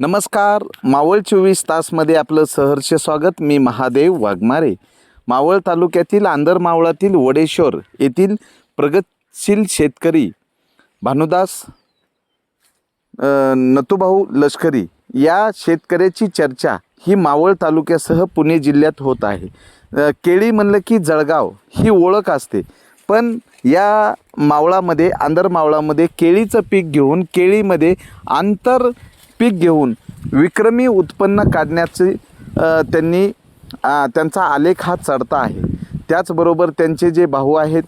नमस्कार. मावळ चोवीस तासमध्ये आपलं सहर्ष स्वागत. मी महादेव वाघमारे. मावळ तालुक्यातील आंदर मावळातील वडेश्वर येथील प्रगतशील शेतकरी भानुदास नतुभाऊ लष्करी या शेतकऱ्याची चर्चा ही मावळ तालुक्यासह पुणे जिल्ह्यात होत आहे. केळी म्हणलं की जळगाव ही ओळख असते. पण या मावळामध्ये आंदर मावळामध्ये केळीचं पीक घेऊन केळीमध्ये आंतर पीक घेऊन विक्रमी उत्पन्न काढण्याचे त्यांनी त्यांचा आलेख हा चढता आहे. त्याचबरोबर त्यांचे जे भाऊ आहेत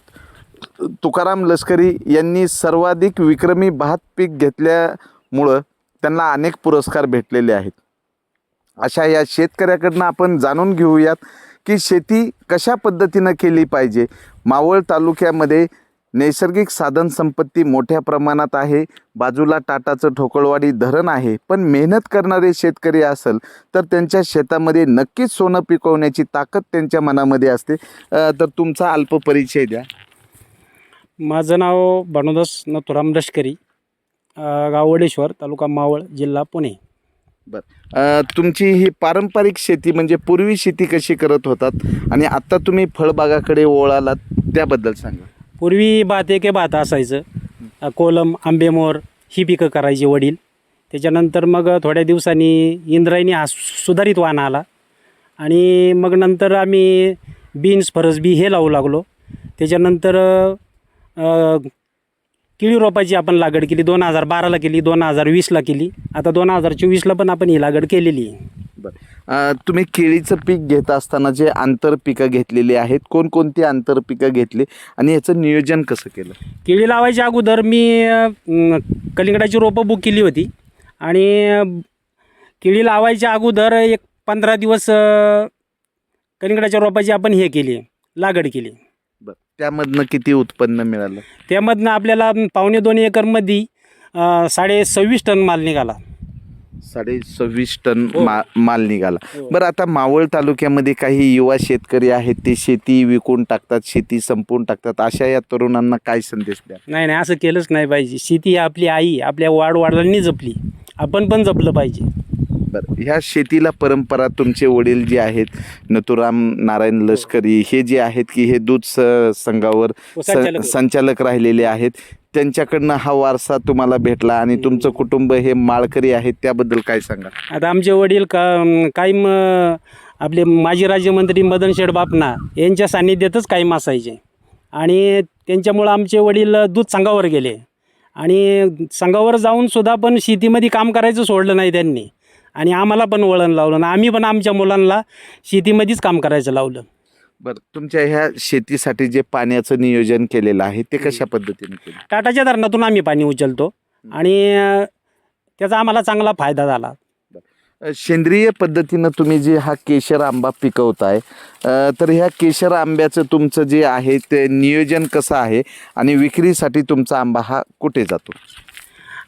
तुकाराम लष्करी यांनी सर्वाधिक विक्रमी भात पीक घेतल्यामुळं त्यांना अनेक पुरस्कार भेटलेले आहेत. अशा या शेतकऱ्याकडनं आपण जाणून घेऊयात की शेती कशा पद्धतीनं केली पाहिजे? मावळ तालुक्यामध्ये नैसर्गिक साधनसंपत्ती मोठ्या प्रमाणात आहे. बाजूला टाटाचं ठोकळवाडी धरण आहे. पण मेहनत करणारे शेतकरी असेल तर त्यांच्या शेतामध्ये नक्कीच सोनं पिकवण्याची ताकद त्यांच्या मनामध्ये असते. तर तुमचा अल्प परिचय द्या. माझं नाव भानुदास नथुराम लष्करी अ, गाव वडेश्वर तालुका मावळ जिल्हा पुणे. अ, तुमची ही पारंपरिक शेती म्हणजे पूर्वी शेती कशी करत होतात? आणि आता तुम्ही फळबागाकडे ओळालात त्याबद्दल सांगा. पूर्वी भात एके भात असायचं. अ, कोलम आंबेमोर ही पिकं करायची वडील. त्याच्यानंतर मग थोड्या दिवसांनी इंद्रायणी हा सु- सुधारित वाहन आला. आणि मग नंतर आम्ही बीन्स फरसबी हे लावू लागलो. त्याच्यानंतर अ, केळी रोपाची आपण लागवड केली दोन हजार बाराला केली दोन हजार वीसला केली. आता दोन हजार चोवीसला पण आपण ही लागवड केलेली आहे. बरं. तुम्ही केळीचं पीक घेत असताना जे आंतर पिकं घेतलेली आहेत कोणकोणती आंतर पिकं घेतली आणि याचं नियोजन कसं केलं? केळी लावायच्या अगोदर मी कलिंगडाची रोपं बुक केली होती. आणि केळी लावायच्या अगोदर एक पंधरा दिवस कलिंगडाच्या रोपाची आपण हे केली लागवड केली. बरं. त्यामधनं किती उत्पन्न मिळालं? त्यामधनं आपल्याला पावणे दोन एकरमध्ये साडे सव्वीस टन माल निघाला. साडे सव्वीस टन हो. मा माल निघाला हो. बरं आता मावळ तालुक्यामध्ये काही युवा शेतकरी आहेत ते शेती विकून टाकतात शेती संपवून टाकतात अशा या तरुणांना काय संदेश द्या नाही नाही असं केलंच नाही पाहिजे शेती ही आपली आई आपल्या वाडवाडलांनी जपली आपण पण जपलं पाहिजे बरं ह्या शेतीला परंपरा तुमचे वडील जे आहेत नथुराम नारायण लष्करी हे जे आहेत की हे दूध स- संघावर स-. संचालक राहिलेले आहेत त्यांच्याकडनं हा वारसा तुम्हाला भेटला आणि तुमचं कुटुंब हे माळकरी आहेत त्याबद्दल काय सांगा? आता आमचे वडील का काय म आपले माजी राज्यमंत्री मदन शेठ बापना यांच्या सान्निध्यातच कायम असायचे. आणि त्यांच्यामुळं आमचे वडील दूध संघावर गेले. आणि संघावर जाऊन सुद्धा पण शेतीमध्ये काम करायचं सोडलं नाही त्यांनी. आणि आम्हाला पण वळण लावलं आणि आम्ही पण आमच्या मुलांना शेतीमध्येच काम करायचं लावलं. बरं तुमच्या ह्या शेतीसाठी जे पाण्याचं नियोजन केलेलं आहे ते कशा पद्धतीने केलं? टाटाच्या धरणातून आम्ही पाणी उचलतो आणि अं, त्याचा आम्हाला चांगला फायदा झाला. अ, सेंद्रिय पद्धतीनं तुम्ही जे हा केशर आंबा पिकवताय अ, तर ह्या केशर आंब्याचं तुमचं जे आहे ते नियोजन कसं आहे आणि विक्रीसाठी तुमचा आंबा हा कुठे जातो?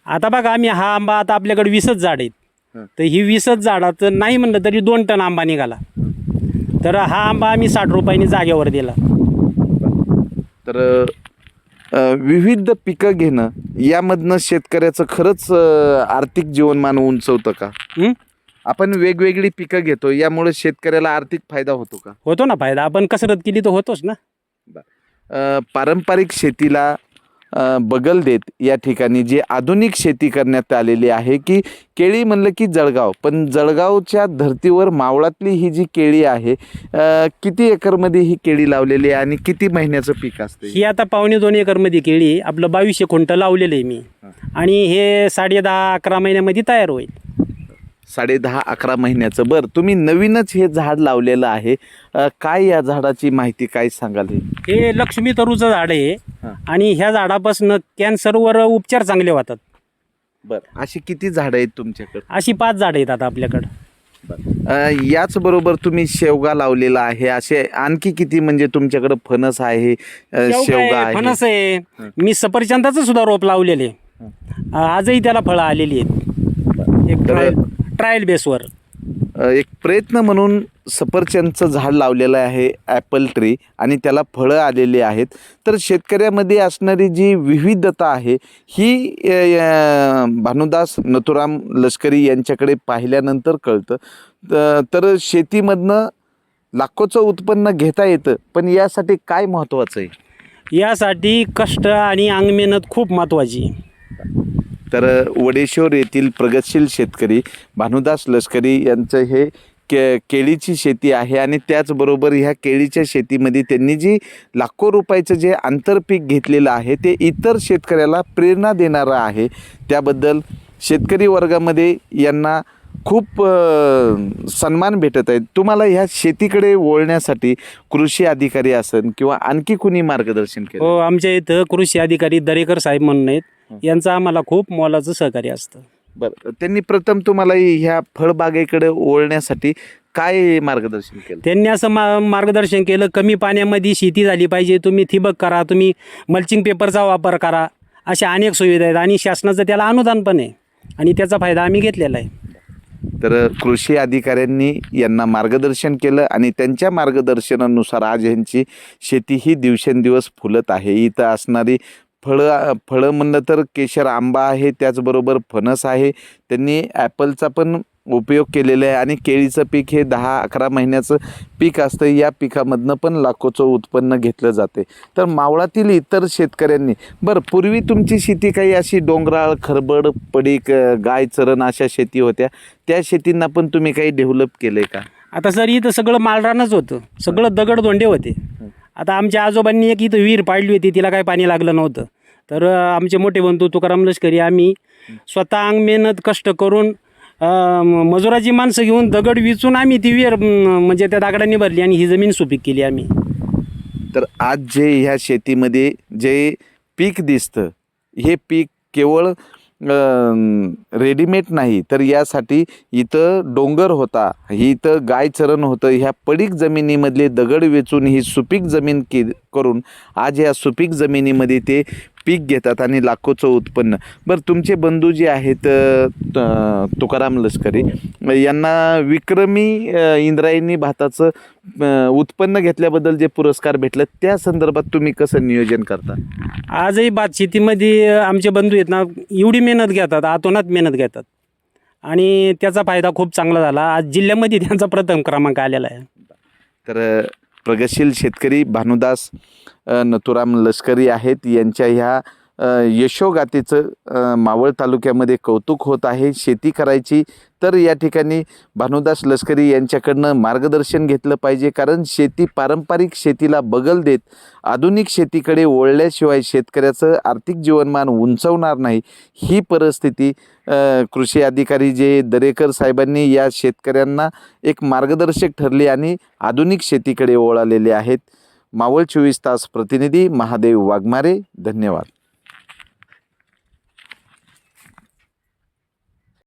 आता बघा आम्ही हा आंबा आता आपल्याकडे वीसच झाड आहेत. हं. तर ही वीसच झाडात नाही म्हणलं तरी दोन टन आंबा निघाला. तर हा आंबा आम्ही साठ रुपयांनी जागेवर दिला. तर अ, विविध पिकं घेणं यामधनं शेतकऱ्याचं खरंच अ, आर्थिक जीवनमान उंचवतं का? हं? आपण वेगवेगळी पिकं घेतो यामुळे शेतकऱ्याला आर्थिक फायदा होतो का? होतो ना फायदा. आपण कसरत केली तर होतोच ना. अ, पारंपरिक शेतीला बगल देत या ठिकाणी जी आधुनिक शेती करण्यात आलेली आहे की केळी म्हणलं की जळगाव. पण जळगावच्या धर्तीवर मावळातली ही जी केळी आहे किती एकरमध्ये ही केळी लावलेली आहे आणि किती महिन्याचं पीक असतं ही आता पावणे दोन एकरमध्ये केळी. आपलं बावीसशे खुंट लावलेलं आहे मी. आणि हे साडे दहा अकरा महिन्यामध्ये तयार होईल. साडे दहा अकरा महिन्याचं. बरं तुम्ही नवीनच हे झाड लावलेलं आहे. अ, काय या झाडाची माहिती काय सांगाल हे? हे लक्ष्मी तरूचं झाड आहे. हां. आणि ह्या झाडापासून कॅन्सरवर उपचार चांगले होतात. बरं अशी किती झाडं आहेत तुमच्याकडे? अशी पाच झाडं आहेत आता आपल्याकडं. अ, याचबरोबर तुम्ही शेवगा लावलेला आहे. असे आणखी किती म्हणजे तुमच्याकडे फणस आहे अ, शेवगा शेवगा आहे, आहे फणस आहे. मी सफरचंदाचं सुद्धा रोप लावलेले आजही त्याला फळं आलेली आहेत. एक तर- ट्रायल बेसवर एक प्रयत्न म्हणून सफरचंदचं झाड लावलेलं आहे ॲपल ट्री आणि त्याला फळं आलेली आहेत. तर शेतकऱ्यामध्ये असणारी जी विविधता आहे ही भानुदास नथुराम लष्करी यांच्याकडे पाहिल्यानंतर कळतं. तर शेतीमधनं लाखोचं उत्पन्न घेता येतं पण यासाठी काय महत्त्वाचं आहे? यासाठी कष्ट आणि अंगमेहनत खूप महत्त्वाची आहे. तर वडेश्वर येथील प्रगतशील शेतकरी भानुदास लष्करी यांचं हे के केळीची शेती आहे आणि त्याचबरोबर ह्या केळीच्या शेतीमध्ये त्यांनी जी लाखो रुपयाचं जे आंतरपीक घेतलेलं आहे ते इतर शेतकऱ्याला प्रेरणा देणारं आहे. त्याबद्दल शेतकरी वर्गामध्ये यांना खूप सन्मान भेटत आहेत. तुम्हाला ह्या शेतीकडे वळण्यासाठी कृषी अधिकारी असन किंवा आणखी कुणी मार्गदर्शन केलं? हो आमच्या इथं कृषी अधिकारी दरेकर साहेब म्हणून आहेत. यांचं आम्हाला खूप मोलाचं सहकार्य असतं. बरं. त्यांनी प्रथम तुम्हाला ह्या फळबागेकडे ओळण्यासाठी काय मार्गदर्शन केलं? त्यांनी असं मा मार्गदर्शन केलं कमी पाण्यामध्ये शेती झाली पाहिजे तुम्ही ठिबक करा तुम्ही मल्चिंग पेपरचा वापर करा अशा अनेक सुविधा आहेत आणि शासनाचं त्याला अनुदान पण आहे आणि त्याचा फायदा आम्ही घेतलेला आहे. तर कृषी अधिकाऱ्यांनी यांना मार्गदर्शन केलं आणि त्यांच्या मार्गदर्शनानुसार आज यांची शेती ही दिवसेंदिवस फुलत आहे. इथं असणारी फळं फळं म्हणलं तर केशर आंबा आहे त्याचबरोबर फणस आहे. त्यांनी ॲपलचा पण उपयोग केलेले आहे. आणि केळीचं पीक हे दहा अकरा महिन्याचं पीक असतं. या पिकामधनं पण लाखोचं उत्पन्न घेतलं जाते. तर मावळातील इतर शेतकऱ्यांनी बरं पूर्वी तुमची शेती काही अशी डोंगराळ खरबड पडीक गाय चरण अशा शेती होत्या. त्या शेतींना पण तुम्ही काही डेव्हलप केलंय का? आता सर इथं सगळं मालरानच होतं. सगळं दगड दोंडे होते. आता आमच्या आजोबांनी एक इथं विहीर पाडली होती. तिला काही पाणी लागलं नव्हतं. तर आमचे मोठे बंधू तुकाराम लष्करी आम्ही स्वतः अंग मेहनत कष्ट करून मजुराची माणसं घेऊन दगड विचून आम्ही ती विहीर म्हणजे त्या दगडांनी भरली आणि ही जमीन सुपीक केली आम्ही. तर आज जे ह्या शेतीमध्ये जे पीक दिसतं हे पीक केवळ रेडीमेड नाही तर यासाठी इथं डोंगर होता इथं गाय चरण होतं ह्या पडीक जमिनीमधले दगड वेचून ही सुपीक जमीन के करून आज या सुपीक जमिनीमध्ये ते पीक घेतात आणि लाखोचं उत्पन्न. बरं तुमचे बंधू जे आहेत तुकाराम लष्करी यांना विक्रमी इंद्रायणी भाताचं उत्पन्न घेतल्याबद्दल जे पुरस्कार भेटले त्या संदर्भात तुम्ही कसं नियोजन करता? आजही भात शेतीमध्ये आमचे बंधू आहेत ना एवढी मेहनत घेतात आतोनात मेहनत घेतात. आणि त्याचा फायदा खूप चांगला झाला. आज जिल्ह्यामध्ये त्यांचा प्रथम क्रमांक आलेला आहे. तर प्रगतशील शेतकरी भानुदास नथुराम लष्करी आहेत. यांच्या ह्या यशोगातीचं मावळ तालुक्यामध्ये कौतुक होत आहे. शेती करायची तर या ठिकाणी भानुदास लष्करी यांच्याकडनं मार्गदर्शन घेतलं पाहिजे. कारण शेती पारंपरिक शेतीला बगल देत आधुनिक शेतीकडे वळल्याशिवाय शेतकऱ्याचं आर्थिक जीवनमान उंचवणार नाही. ही परिस्थिती कृषी अधिकारी जे दरेकर साहेबांनी या शेतकऱ्यांना एक मार्गदर्शक ठरले आणि आधुनिक शेतीकडे ओळालेले आहेत. मावळ चोवीस तास प्रतिनिधी महादेव वाघमारे धन्यवाद.